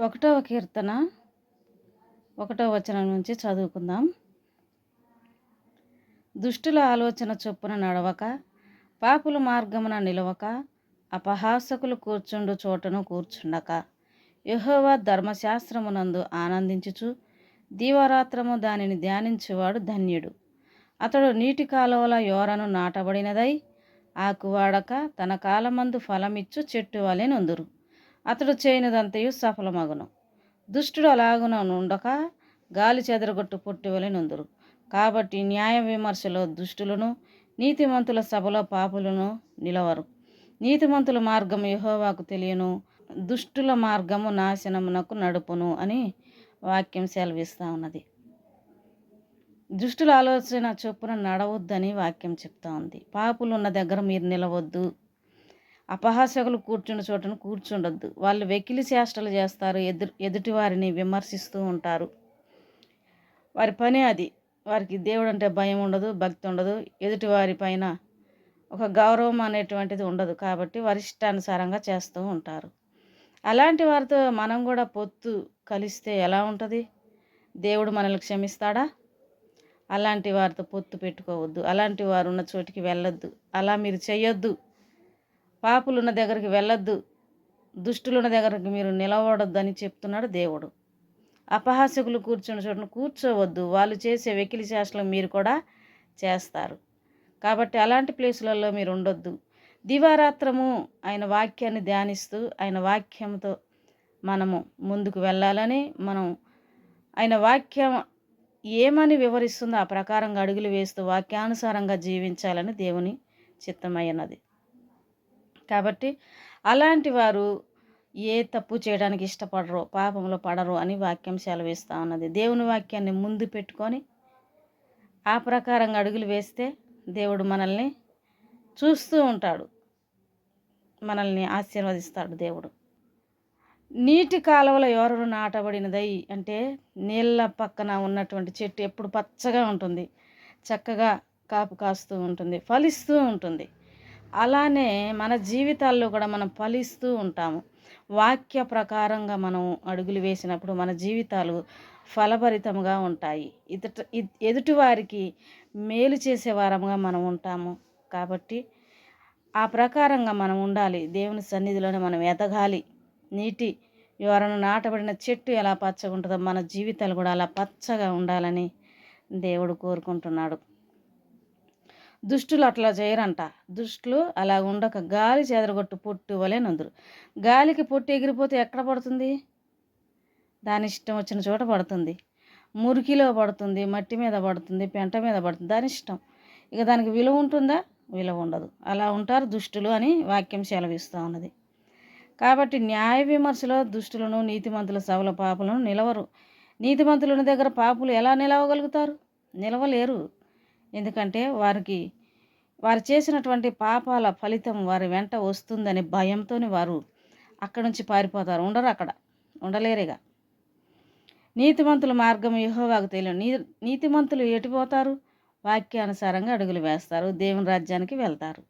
ఒకటవ కీర్తన ఒకటవ వచనం నుంచి చదువుకుందాం. దుష్టుల ఆలోచన చొప్పున నడవక పాపుల మార్గమున నిలవక అపహాసకులు కూర్చుండు చోటను కూర్చుండక. యహోవా ధర్మశాస్త్రమునందు ఆనందించుచు దీవరాత్రము దానిని ధ్యానించువాడు ధన్యుడు. అతడు నీటి కాలువల యోరను నాటబడినదై ఆకువాడక తన కాలమందు ఫలమిచ్చు చెట్టు వలె నొందురు. అతడు చేయనిదంతయు సఫలమగును. దుష్టుడు అలాగున ఉండక గాలి చెదరగొట్టు పుట్టివలి నుందురు నొందురు. కాబట్టి న్యాయ విమర్శలో దుష్టులను నీతిమంతుల సభలో పాపులను నిలవరు. నీతిమంతుల మార్గం యహోవాకు తెలియను. దుష్టుల మార్గము నాశనమునకు నడుపును అని వాక్యం సెలవిస్తూ ఉన్నది. దుష్టుల ఆలోచన చొప్పున నడవద్దని వాక్యం చెప్తా ఉంది. పాపులు ఉన్న దగ్గర మీరు నిలవద్దు. అపహాసకులు కూర్చున్న చోటను కూర్చుండొద్దు. వాళ్ళు వెకిలి చేష్టలు చేస్తారు. ఎదురు ఎదుటి వారిని విమర్శిస్తూ ఉంటారు. వారి పని అది. వారికి దేవుడు అంటే భయం ఉండదు భక్తి ఉండదు. ఎదుటి వారి పైన ఒక గౌరవం అనేటువంటిది ఉండదు కాబట్టి వారి ఇష్టానుసారంగా చేస్తూ ఉంటారు. అలాంటి వారితో మనం కూడా పొత్తు కలిస్తే ఎలా ఉంటుంది? దేవుడు మనల్ని క్షమిస్తాడా? అలాంటి వారితో పొత్తు పెట్టుకోవద్దు. అలాంటి వారు ఉన్న చోటికి వెళ్ళొద్దు. అలా మీరు చేయొద్దు పాపులున్న దగ్గరికి వెళ్ళొద్దు. దుష్టులున్న దగ్గరికి మీరు నిలబడొద్దని చెప్తున్నాడు దేవుడు. అపహాసకులు కూర్చున్న చోటను కూర్చోవద్దు. వాళ్ళు చేసే వెకిలి చేష్టలు మీరు కూడా చేస్తారు. కాబట్టి అలాంటి ప్లేసులలో మీరు ఉండొద్దు. దివారాత్రము ఆయన వాక్యాన్ని ధ్యానిస్తూ ఆయన వాక్యంతో మనము ముందుకు వెళ్ళాలని మనం ఆయన వాక్యం ఏమని వివరిస్తుందో ఆ ప్రకారంగా అడుగులు వేస్తూ వాక్యానుసారంగా జీవించాలని దేవుని చిత్తమైనది కాబట్టి అలాంటి వారు ఏ తప్పు చేయడానికి ఇష్టపడరు పాపంలో పడరు అని వాక్యం సెలవిస్తూ ఉన్నది. దేవుని వాక్యాన్ని ముందు పెట్టుకొని ఆ ప్రకారంగా అడుగులు వేస్తే దేవుడు మనల్ని చూస్తూ ఉంటాడు. మనల్ని ఆశీర్వదిస్తాడు దేవుడు. నీటి కాలువల ఎవరు నాటబడినదై అంటే నీళ్ళ పక్కన ఉన్నటువంటి చెట్టు ఎప్పుడు పచ్చగా ఉంటుంది. చక్కగా కాపు కాస్తూ ఉంటుంది. ఫలిస్తూ ఉంటుంది. అలానే మన జీవితాల్లో కూడా మనం ఫలిస్తూ ఉంటాము. వాక్య ప్రకారంగా మనం అడుగులు వేసినప్పుడు మన జీవితాలు ఫలభరితంగా ఉంటాయి. ఇతట ఎదుటి వారికి మేలు చేసేవారంగా మనం ఉంటాము. కాబట్టి ఆ ప్రకారంగా మనం ఉండాలి. దేవుని సన్నిధిలోనే మనం ఎదగాలి. నీటి ఎవరైనా నాటబడిన చెట్టు ఎలా పచ్చగా ఉంటుందో మన జీవితాలు కూడా అలా పచ్చగా ఉండాలని దేవుడు కోరుకుంటున్నాడు. దుష్టులు అట్లా చేయరంట. దుష్టులు అలా ఉండక గాలి చెదరగొట్టు పొట్టు వలె నందురు. గాలికి పొట్టు ఎగిరిపోతే ఎక్కడ పడుతుంది? దాని ఇష్టం వచ్చిన చోట పడుతుంది. మురికిలో పడుతుంది మట్టి మీద పడుతుంది పెంట మీద పడుతుంది. దాని ఇష్టం. ఇక దానికి విలువ ఉంటుందా? విలువ ఉండదు. అలా ఉంటారు దుష్టులు అని వాక్యం సెలవిస్తూ ఉన్నది. కాబట్టి న్యాయ విమర్శలో దుష్టులను నీతిమంతుల సభల పాపులను నిలవరు. నీతిమంతులను దగ్గర పాపులు ఎలా నిలవగలుగుతారు? నిలవలేరు. ఎందుకంటే వారికి వారు చేసినటువంటి పాపాల ఫలితం వారి వెంట వస్తుందని భయంతో వారు అక్కడి నుంచి పారిపోతారు. ఉండరు అక్కడ. ఉండలేరుగా. నీతిమంతుల మార్గం యహోవాకు తెలియదు. నీ నీతిమంతులు ఎటుపోతారు వాక్యానుసారంగా అడుగులు వేస్తారు. దేవుని రాజ్యానికి వెళ్తారు.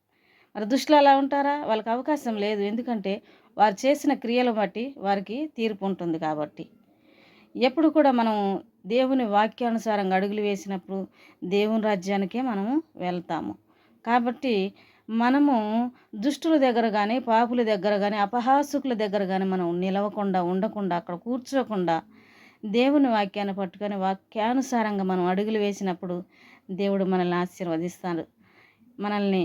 మరి దుష్టులు అలా ఉంటారా? వాళ్ళకి అవకాశం లేదు. ఎందుకంటే వారు చేసిన క్రియలు బట్టి వారికి తీర్పు ఉంటుంది కాబట్టి. ఎప్పుడు కూడా మనం దేవుని వాక్యానుసారంగా అడుగులు వేసినప్పుడు దేవుని రాజ్యానికే మనము వెళ్తాము. కాబట్టి మనము దుష్టుల దగ్గర కానీ పాపుల దగ్గర కానీ అపహాసుకుల దగ్గర కానీ మనం నిలవకుండా ఉండకుండా అక్కడ కూర్చోకుండా దేవుని వాక్యాన్ని పట్టుకొని వాక్యానుసారంగా మనం అడుగులు వేసినప్పుడు దేవుడు మనల్ని ఆశీర్వదిస్తాడు. మనల్ని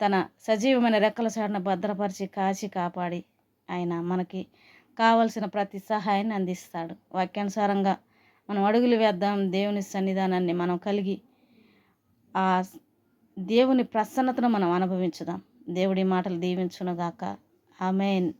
తన సజీవమైన రెక్కల చాటున భద్రపరిచి కాచి కాపాడి ఆయన మనకి కావలసిన ప్రతి సహాయాన్ని అందిస్తాడు. వాక్యానుసారంగా మనం అడుగులు వేద్దాం. దేవుని సన్నిధానాన్ని మనం కలిగి ఆ దేవుని ప్రసన్నతను మనం అనుభవించుదాం. దేవుడి మాటలు దీవించునుగాక. ఆమెన్.